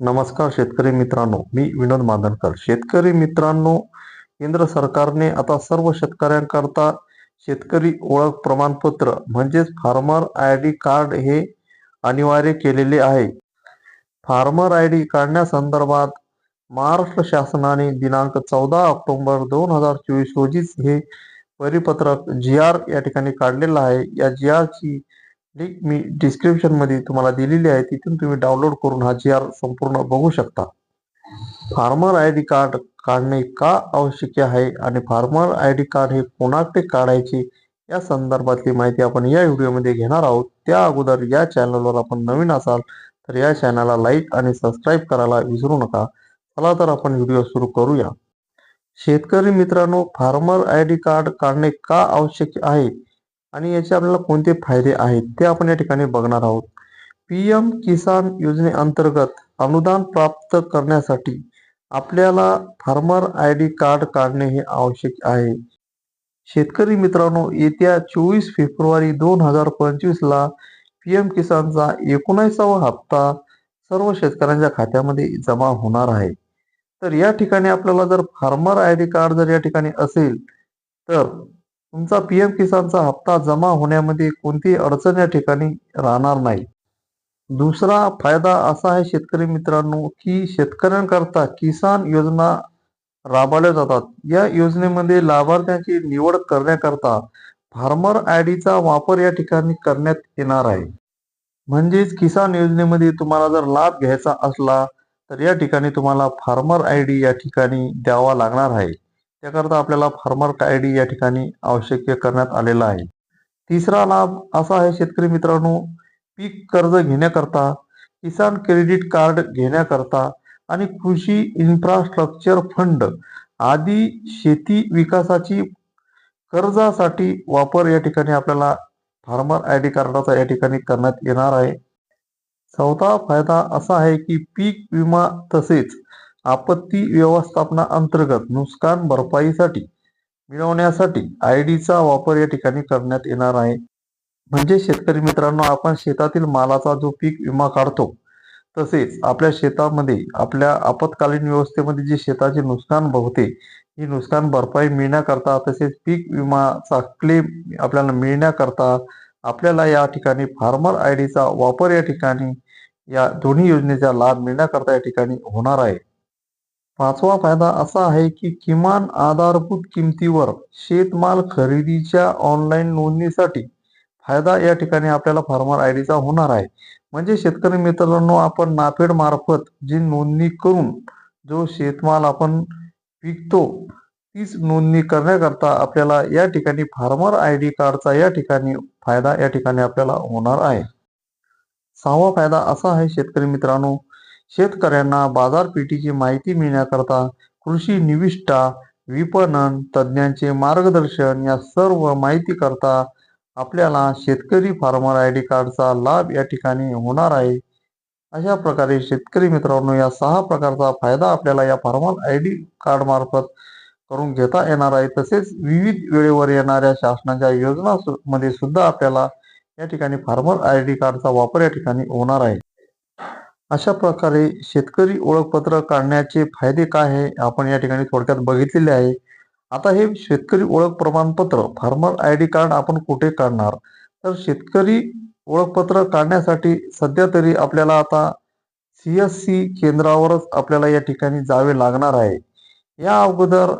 नमस्कार शेतकरी मित्रांनो मी विनोद मादनकर शेतकरी मित्रांनो केंद्र सरकारने आता सर्व शेतकऱ्यांकरता शेतकरी ओळख प्रमाणपत्र म्हणजेच फार्मर आय डी कार्ड हे अनिवार्य केलेले आहे. फार्मर आय डी काढण्यासंदर्भात महाराष्ट्र शासनाने दिनांक चौदा ऑक्टोबर दोन हजार चोवीस रोजीच हे परिपत्रक जी आर या ठिकाणी काढलेलं आहे. या जी ची लिंक मी डिस्क्रिप्शनमध्ये तुम्हाला दिलेली आहे तिथून तुम्ही डाउनलोड करून हा जी आर संपूर्ण बघू शकता. फार्मर आय डी कार्ड काढणे का आवश्यक आहे आणि फार्मर आय डी कार्ड हे कोणाकडे काढायचे या संदर्भातली माहिती आपण या व्हिडिओमध्ये घेणार आहोत. त्या अगोदर या चॅनलवर आपण नवीन असाल तर या चॅनलला लाईक आणि सबस्क्राईब करायला विसरू नका. चला तर आपण व्हिडिओ सुरू करूया. शेतकरी मित्रांनो फार्मर आय डी कार्ड काढणे का आवश्यक आहे? आणि याचे आपल्याला कोणते फायदे आहेत ते आपण या ठिकाणी बघणार आहोत. पी एम किसान योजनेअंतर्गत अनुदान प्राप्त करण्यासाठी आपल्याला फार्मर आय डी कार्ड काढणे हे आवश्यक आहे. शेतकरी मित्रांनो येत्या चोवीस फेब्रुवारी दोन हजार पंचवीसला पी एम किसानचा एकोणीसावा हप्ता सर्व शेतकऱ्यांच्या खात्यामध्ये जमा होणार आहे. तर या ठिकाणी आपल्याला जर फार्मर आय डी कार्ड जर या ठिकाणी असेल तर तुमचा पी एम किसानचा हप्ता जमा होण्यामध्ये कोणतीही अडचण या ठिकाणी राहणार नाही. दुसरा फायदा असा आहे शेतकरी मित्रांनो की शेतकऱ्यांकरता किसान योजना राबवल्या जातात. या योजनेमध्ये लाभार्थ्यांची निवड करण्याकरता फार्मर आय डीचा वापर या ठिकाणी करण्यात येणार आहे. म्हणजेच किसान योजनेमध्ये तुम्हाला जर लाभ घ्यायचा असला तर या ठिकाणी तुम्हाला फार्मर आय डी या ठिकाणी द्यावा लागणार आहे. त्याकरता आपल्याला फार्मर आय डी या ठिकाणी आवश्यक करण्यात आलेला आहे. तिसरा लाभ असा आहे शेतकरी मित्रांनो पीक कर्ज घेण्याकरता किसान क्रेडिट कार्ड घेण्याकरता आणि कृषी इन्फ्रास्ट्रक्चर फंड आदी शेती विकासाची कर्जासाठी वापर या ठिकाणी आपल्याला फार्मर आय डी कार्डाचा या ठिकाणी करण्यात येणार आहे. चौथा फायदा असा आहे की पीक विमा तसेच आपत्ती व्यवस्थापना अंतर्गत नुकसान भरपाईसाठी मिळवण्यासाठी आय डीचा वापर या ठिकाणी करण्यात येणार आहे. म्हणजे शेतकरी मित्रांनो आपण शेतातील मालाचा जो पीक विमा काढतो तसेच आपल्या शेतामध्ये आपल्या आपत्कालीन व्यवस्थेमध्ये जे शेताचे नुकसान होते ही नुकसान भरपाई मिळण्याकरता तसेच पीक विमाचा क्लेम आपल्याला मिळण्याकरता आपल्याला या ठिकाणी फार्मर आय डीचा वापर या ठिकाणी या दोन्ही योजनेचा लाभ मिळण्याकरता या ठिकाणी होणार आहे. पाचवा फायदा असा आहे की किमान आधारभूत किमतीवर शेतमाल खरेदीच्या ऑनलाईन नोंदणीसाठी फायदा या ठिकाणी आपल्याला फार्मर आय डीचा होणार आहे. म्हणजे शेतकरी मित्रांनो आपण नाफेड मार्फत जी नोंदणी करून जो शेतमाल आपण विकतो तीच नोंदणी करण्याकरता आपल्याला या ठिकाणी फार्मर आय डी कार्डचा या ठिकाणी फायदा या ठिकाणी आपल्याला होणार आहे. सहावा फायदा असा आहे शेतकरी मित्रांनो शेतकऱ्यांना बाजारपेठेची माहिती मिळण्याकरता कृषी निविष्ठा विपणन तज्ज्ञांचे मार्गदर्शन या सर्व माहिती करता आपल्याला शेतकरी फार्मर आय डी कार्डचा लाभ या ठिकाणी होणार आहे. अशा प्रकारे शेतकरी मित्रांनो या सहा प्रकारचा फायदा आपल्याला या फार्मर आय डी कार्ड मार्फत करून घेता येणार आहे. तसेच विविध वेळेवर येणाऱ्या शासनाच्या योजना मध्ये सुद्धा आपल्याला या ठिकाणी फार्मर आय डी कार्डचा वापर या ठिकाणी होणार आहे. अशा प्रकारे शेतकरी ओळखपत्र काढण्याचे फायदे काय आहे आपण या ठिकाणी थोडक्यात बघितलेले आहे. आता हे शेतकरी ओळख प्रमाणपत्र फार्मर आय डी कार्ड आपण कुठे काढणार? तर शेतकरी ओळखपत्र काढण्यासाठी सध्या तरी आपल्याला आता सी एस सी केंद्रावरच आपल्याला या ठिकाणी जावे लागणार आहे. या अगोदर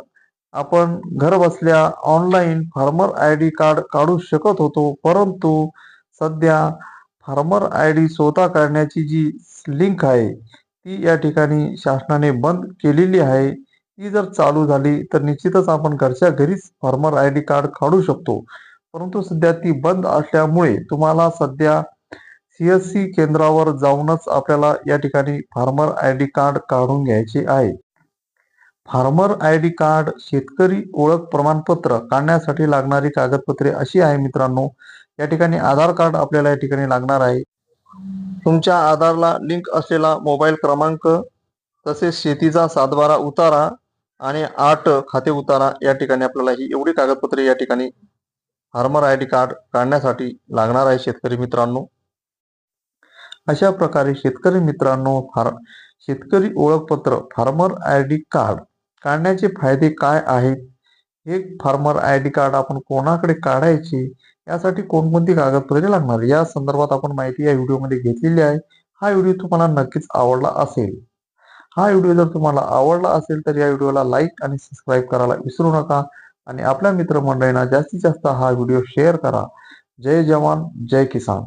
आपण घर बसल्या online farmer I D card काढू शकत होतो परंतु सध्या फार्मर आय डी स्वतः काढण्याची जी लिंक आहे ती या ठिकाणी शासनाने बंद केलेली आहे. ती जर चालू झाली तर निश्चितच आपण घरच्या घरीच फार्मर आय डी कार्ड काढू शकतो. परंतु सध्या ती बंद असल्यामुळे तुम्हाला सध्या सी एस सी केंद्रावर जाऊनच आपल्याला या ठिकाणी फार्मर आय डी कार्ड काढून घ्यायचे आहे. फार्मर आय डी कार्ड शेतकरी ओळख प्रमाणपत्र काढण्यासाठी लागणारी कागदपत्रे अशी आहे मित्रांनो या ठिकाणी आधार कार्ड आपल्याला या ठिकाणी लागणार आहे. तुमच्या आधारला लिंक असलेला मोबाईल क्रमांक तसेच शेतीचा सातबारा उतारा आणि आठ खाते उतारा या ठिकाणी आपल्याला ही एवढी कागदपत्रे या ठिकाणी फार्मर आय डी कार्ड काढण्यासाठी लागणार आहे शेतकरी मित्रांनो. अशा प्रकारे शेतकरी मित्रांनो फार शेतकरी ओळखपत्र फार्मर आय डी कार्ड काढण्याचे फायदे काय आहेत? एक फार्मर आय डी कार्ड आपण कोणाकडे काढायचे यासाठी कोणकोणती कागदपत्रे लागणार? या संदर्भात आपण माहिती या व्हिडिओमध्ये घेतलेली आहे. हा व्हिडिओ तुम्हाला नक्कीच आवडला असेल. हा व्हिडिओ जर तुम्हाला आवडला असेल तर या व्हिडिओला लाईक आणि सबस्क्राईब करायला विसरू नका. आणि आपल्या मित्रमंडळींना जास्तीत जास्त हा व्हिडिओ शेअर करा. जय जवान जय किसान.